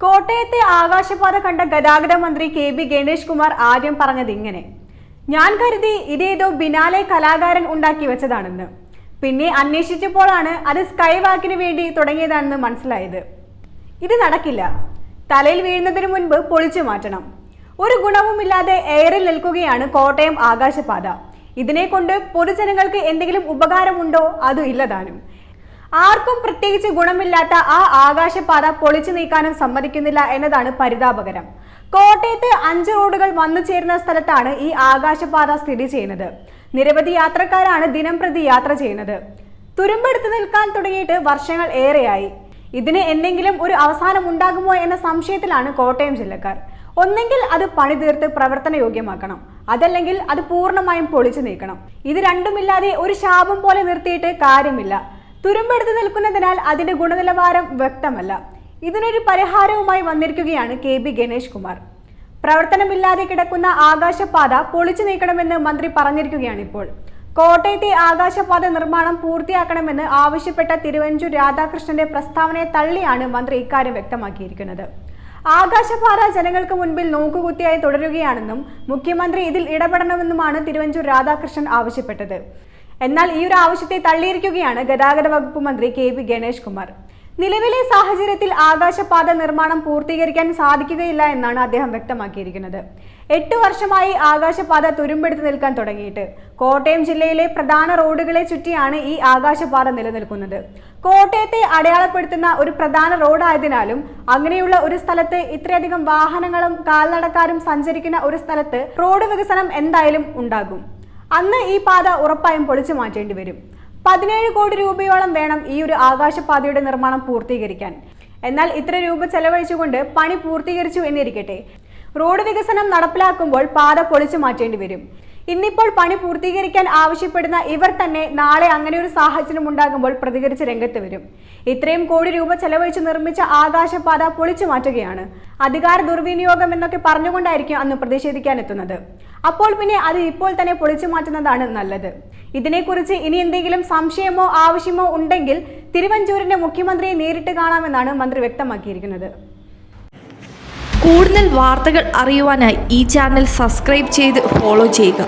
കോട്ടയത്തെ ആകാശപാത കണ്ട ഗതാഗത മന്ത്രി കെ ബി ഗണേഷ് കുമാർ ആദ്യം പറഞ്ഞത് ഇങ്ങനെ. ഞാൻ കരുതി ഇതേതോ ബിനാലെ കലാകാരൻ ഉണ്ടാക്കി വെച്ചതാണെന്ന്. പിന്നെ അന്വേഷിച്ചപ്പോഴാണ് അത് സ്കൈ വാക്കിന് വേണ്ടി തുടങ്ങിയതാണെന്ന് മനസ്സിലായത്. ഇത് നടക്കില്ല. തലയിൽ വീഴുന്നതിന് മുൻപ് പൊളിച്ചു മാറ്റണം. ഒരു ഗുണവുമില്ലാതെ എയറിൽ നിൽക്കുകയാണ് കോട്ടയം ആകാശപാത. ഇതിനെ കൊണ്ട് പൊതുജനങ്ങൾക്ക് എന്തെങ്കിലും ഉപകാരമുണ്ടോ? അതും ഇല്ലതാനും ആർക്കും പ്രത്യേകിച്ച് ഗുണമില്ലാത്ത ആ ആകാശപാത പൊളിച്ചു നീക്കാനും സമ്മതിക്കുന്നില്ല എന്നതാണ് പരിതാപകരം. കോട്ടയത്ത് അഞ്ച് റോഡുകൾ വന്നു ചേരുന്ന സ്ഥലത്താണ് ഈ ആകാശപാത സ്ഥിതി ചെയ്യുന്നത്. നിരവധി യാത്രക്കാരാണ് ദിനം പ്രതി യാത്ര ചെയ്യുന്നത്. തുരുമ്പെടുത്തു നിൽക്കാൻ തുടങ്ങിയിട്ട് വർഷങ്ങൾ ഏറെയായി. ഇതിന് എന്തെങ്കിലും ഒരു അവസാനം ഉണ്ടാകുമോ എന്ന സംശയത്തിലാണ് കോട്ടയം ജില്ലക്കാർ. ഒന്നെങ്കിൽ അത് പണി തീർത്ത് പ്രവർത്തനയോഗ്യമാക്കണം. അതല്ലെങ്കിൽ അത് പൂർണമായും പൊളിച്ചു നീക്കണം. ഇത് രണ്ടുമില്ലാതെ ഒരു ശാപം പോലെ നിർത്തിയിട്ട് കാര്യമില്ല. തുരുമ്പെടുത്ത് നിൽക്കുന്നതിനാൽ അതിന്റെ ഗുണനിലവാരം വ്യക്തമല്ല. ഇതിനൊരു പരിഹാരവുമായി വന്നിരിക്കുകയാണ് കെ ബി ഗണേഷ് കുമാർ. പ്രവർത്തനമില്ലാതെ കിടക്കുന്ന ആകാശപാത പൊളിച്ചു നീക്കണമെന്ന് മന്ത്രി പറഞ്ഞിരിക്കുകയാണ് ഇപ്പോൾ കോട്ടയത്തെ ആകാശപാത നിർമ്മാണം പൂർത്തിയാക്കണമെന്ന് ആവശ്യപ്പെട്ട തിരുവഞ്ചൂർ രാധാകൃഷ്ണന്റെ പ്രസ്താവനയെ തള്ളിയാണ് മന്ത്രി ഇക്കാര്യം വ്യക്തമാക്കിയിരിക്കുന്നത്. ആകാശപാത ജനങ്ങൾക്ക് മുൻപിൽ നോക്കുകുത്തിയായി തുടരുകയാണെന്നും മുഖ്യമന്ത്രി ഇതിൽ ഇടപെടണമെന്നുമാണ് തിരുവഞ്ചൂർ രാധാകൃഷ്ണൻ ആവശ്യപ്പെട്ടത്. എന്നാൽ ഈ ഒരു ആവശ്യത്തെ തള്ളിയിരിക്കുകയാണ് ഗതാഗത വകുപ്പ് മന്ത്രി കെ പി ഗണേഷ് കുമാർ. നിലവിലെ സാഹചര്യത്തിൽ ആകാശപാത നിർമ്മാണം പൂർത്തീകരിക്കാൻ സാധിക്കുകയില്ല എന്നാണ് അദ്ദേഹം വ്യക്തമാക്കിയിരിക്കുന്നത്. എട്ട് വർഷമായി ആകാശപാത തുരുമ്പെടുത്ത് നിൽക്കാൻ തുടങ്ങിയിട്ട് കോട്ടയം ജില്ലയിലെ പ്രധാന റോഡുകളെ ചുറ്റിയാണ് ഈ ആകാശപാത നിലനിൽക്കുന്നത്. കോട്ടയത്തെ അടയാളപ്പെടുത്തുന്ന ഒരു പ്രധാന റോഡായതിനാലും അങ്ങനെയുള്ള ഒരു സ്ഥലത്ത് ഇത്രയധികം വാഹനങ്ങളും കാൽനടക്കാരും സഞ്ചരിക്കുന്ന ഒരു സ്ഥലത്ത് റോഡ് വികസനം എന്തായാലും ഉണ്ടാകും. അന്ന് ഈ പാത ഉറപ്പായും പൊളിച്ചു മാറ്റേണ്ടി വരും. പതിനേഴ് കോടി രൂപയോളം വേണം ഈ ഒരു ആകാശപാതയുടെ നിർമ്മാണം പൂർത്തീകരിക്കാൻ. എന്നാൽ ഇത്ര രൂപ ചെലവഴിച്ചുകൊണ്ട് പണി പൂർത്തീകരിച്ചു എന്നിരിക്കട്ടെ. റോഡ് വികസനം നടപ്പിലാക്കുമ്പോൾ പാത പൊളിച്ചു മാറ്റേണ്ടി വരും. ഇന്നിപ്പോൾ പണി പൂർത്തീകരിക്കാൻ ആവശ്യപ്പെടുന്ന ഇവർ തന്നെ നാളെ അങ്ങനെ ഒരു സാഹചര്യം ഉണ്ടാകുമ്പോൾ പ്രതികരിച്ച് രംഗത്ത് വരും. ഇത്രയും കോടി രൂപ ചെലവഴിച്ച് നിർമ്മിച്ച ആകാശപാത പൊളിച്ചു മാറ്റുകയാണ്. അധികാര ദുർവിനിയോഗം എന്നൊക്കെ പറഞ്ഞുകൊണ്ടായിരിക്കും അന്ന് പ്രതിഷേധിക്കാൻ എത്തുന്നത് അപ്പോൾ പിന്നെ അത് ഇപ്പോൾ തന്നെ പൊളിച്ചു മാറ്റുന്നതാണ് നല്ലത്. ഇതിനെക്കുറിച്ച് ഇനി എന്തെങ്കിലും സംശയമോ ആവശ്യമോ ഉണ്ടെങ്കിൽ തിരുവഞ്ചൂരിന്റെ മുഖ്യമന്ത്രിയെ നേരിട്ട് കാണാമെന്നാണ് മന്ത്രി വ്യക്തമാക്കിയിരിക്കുന്നത്. കൂടുതൽ വാർത്തകൾ അറിയുവാനായി ഈ ചാനൽ സബ്സ്ക്രൈബ് ചെയ്ത് ഫോളോ ചെയ്യുക.